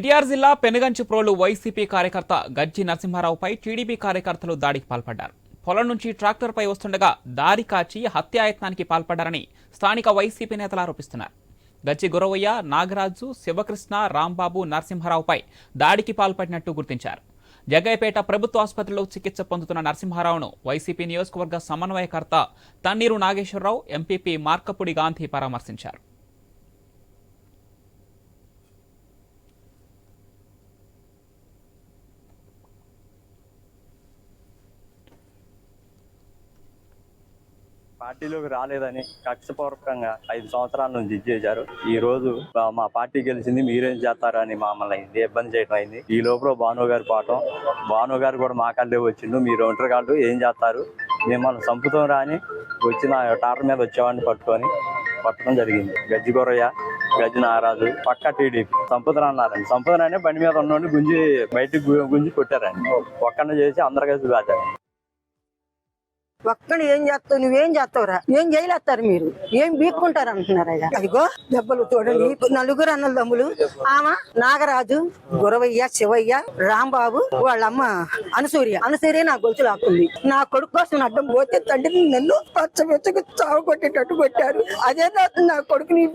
ఎన్టీఆర్ జిల్లా పెనుగంచిప్రోలు వైసీపీ కార్యకర్త గజ్జి నరసింహారావుపై టీడీపీ కార్యకర్తలు దాడికి పాల్పడ్డారు. పొలం నుంచి ట్రాక్టర్పై వస్తుండగా దారి కాచి హత్యాయత్నానికి పాల్పడ్డారని స్థానిక వైసీపీ నేతలు ఆరోపిస్తున్నారు. గజ్జి గురవయ్య నాగరాజు శివకృష్ణ రాంబాబు నరసింహారావుపై దాడికి పాల్పడినట్టు గుర్తించారు. జగ్గయ్యపేట ప్రభుత్వ ఆసుపత్రిలో చికిత్స పొందుతున్న నరసింహారావును వైసీపీ నియోజకవర్గ సమన్వయకర్త తన్నీరు నాగేశ్వరరావు ఎంపీపీ మార్కపుడి గాంధీ పరామర్శించారు. పార్టీలోకి రాలేదని కక్షపూర్వకంగా ఐదు సంవత్సరాల నుంచి ఇది చేశారు. ఈ రోజు మా- పార్టీ గెలిచింది మీరేం చేస్తారని మమ్మల్ని ఇది ఇబ్బంది చేయడం అయింది. ఈ లోపల భాను గారు పాఠం భాను గారు కూడా మా కళ్ళే వచ్చిండు. మీరు ఒంటరి కాళ్ళు ఏం చేస్తారు? మిమ్మల్ని సంపుతం రాని వచ్చిన టాటర్ మీద వచ్చేవాడిని పట్టుకొని పట్టడం జరిగింది. గజ్జి గొర్రయ్య గజ్జి నారాజు పక్క టీడీపీ. సంపద అన్నారండి. సంపద అనే బండి మీద ఉన్నోడిని గుంజి బయటకు గుంజి కొట్టారండి. ఒక్కడిని చేసి అందరికీ కలిసి కాచారు ఒక్కడు ఏం చేస్తావు? నువ్వేం చేస్తావురా? ఏం చేయలేస్తారు మీరు? ఏం బీక్కుంటారు అంటున్నారయ్యా అదిగో దెబ్బలు చూడండి. నలుగురు అన్నల దమ్ములు ఆమె నాగరాజు గురవయ్య శివయ్య రాంబాబు వాళ్ళమ్మ అనసూర్య. అనసూర్య నా గొలుసు లాక్కుంది. నా కొడుకు కోసం అడ్డం పోతే తండ్రిని నన్ను పచ్చ పచ్చగా చావు కొట్టేటట్టు కొట్టారు. అదే నా- కొడుకుని